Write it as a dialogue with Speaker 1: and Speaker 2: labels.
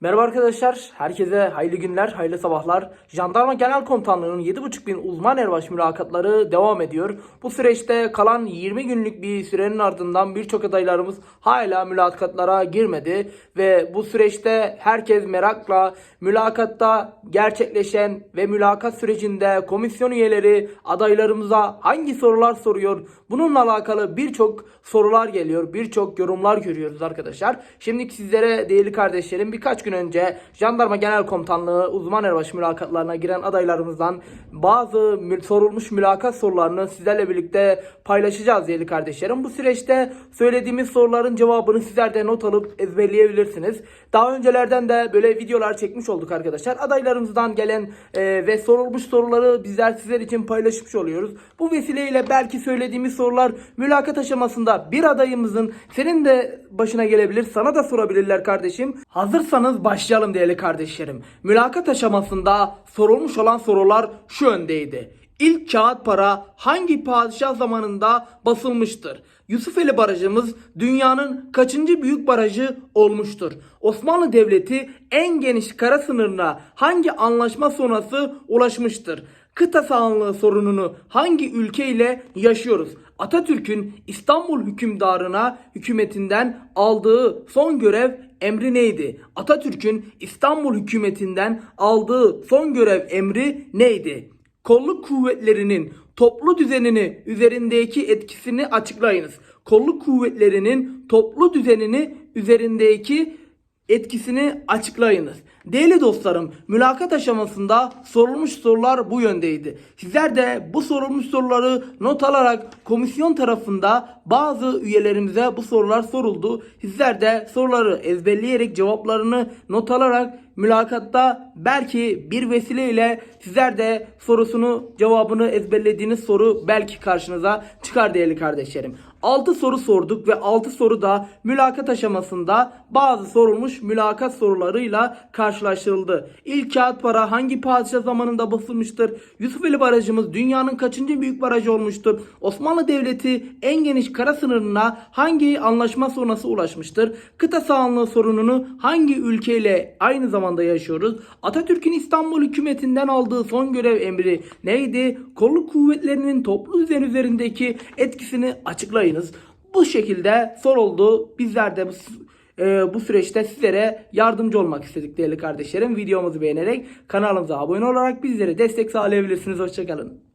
Speaker 1: Merhaba arkadaşlar, herkese hayırlı günler, hayırlı sabahlar. Jandarma Genel Komutanlığı'nın 7,5 bin uzman erbaş mülakatları devam ediyor. Bu süreçte kalan 20 günlük bir sürenin ardından birçok adaylarımız hala mülakatlara girmedi. Ve bu süreçte herkes merakla mülakatta gerçekleşen ve mülakat sürecinde komisyon üyeleri adaylarımıza hangi sorular soruyor? Bununla alakalı birçok sorular geliyor, birçok yorumlar görüyoruz arkadaşlar. Şimdi sizlere değerli kardeşlerim birkaç gün önce Jandarma Genel Komutanlığı uzman erbaşı mülakatlarına giren adaylarımızdan bazı sorulmuş mülakat sorularını sizlerle birlikte paylaşacağız değerli kardeşlerim. Bu süreçte söylediğimiz soruların cevabını sizler de not alıp ezberleyebilirsiniz. Daha öncelerden de böyle videolar çekmiş olduk arkadaşlar. Adaylarımızdan gelen e, ve sorulmuş soruları bizler sizler için paylaşmış oluyoruz. Bu vesileyle belki söylediğimiz sorular mülakat aşamasında bir adayımızın senin de başına gelebilir. Sana da sorabilirler kardeşim. Hazırsanız başlayalım değerli kardeşlerim. Mülakat aşamasında sorulmuş olan sorular şu yöndeydi. İlk kağıt para hangi padişah zamanında basılmıştır? Yusufeli Barajımız dünyanın kaçıncı büyük barajı olmuştur? Osmanlı Devleti en geniş kara sınırına hangi anlaşma sonrası ulaşmıştır? Kıta sahanlığı sorununu hangi ülke ile yaşıyoruz? Atatürk'ün İstanbul hükümdarına hükümetinden aldığı son görev emri neydi? Atatürk'ün İstanbul hükümetinden aldığı son görev emri neydi? Kolluk kuvvetlerinin toplu düzenini üzerindeki etkisini açıklayınız. Kolluk kuvvetlerinin toplu düzenini üzerindeki etkisini açıklayınız. Değerli dostlarım, mülakat aşamasında sorulmuş sorular bu yöndeydi. Sizler de bu sorulmuş soruları not alarak komisyon tarafında bazı üyelerimize bu sorular soruldu. Sizler de soruları ezberleyerek cevaplarını not alarak mülakatta belki bir vesileyle sizler de sorusunu cevabını ezberlediğiniz soru belki karşınıza çıkar değerli kardeşlerim. 6 soru sorduk ve 6 soru da mülakat aşamasında bazı sorulmuş mülakat sorularıyla karşılaştırıldı. İlk kağıt para hangi padişah zamanında basılmıştır? Yusufeli Barajımız dünyanın kaçıncı büyük barajı olmuştur? Osmanlı Devleti en geniş kara sınırına hangi anlaşma sonrası ulaşmıştır? Kıta sahanlığı sorununu hangi ülkeyle aynı zamanda yaşıyoruz? Atatürk'ün İstanbul hükümetinden aldığı son görev emri neydi? Kolluk kuvvetlerinin toplu düzen üzerindeki etkisini açıklayınız. Bu şekilde soruldu. Bizler de e, bu süreçte sizlere yardımcı olmak istedik değerli kardeşlerim. Videomuzu beğenerek kanalımıza abone olarak bizlere destek sağlayabilirsiniz. Hoşçakalın.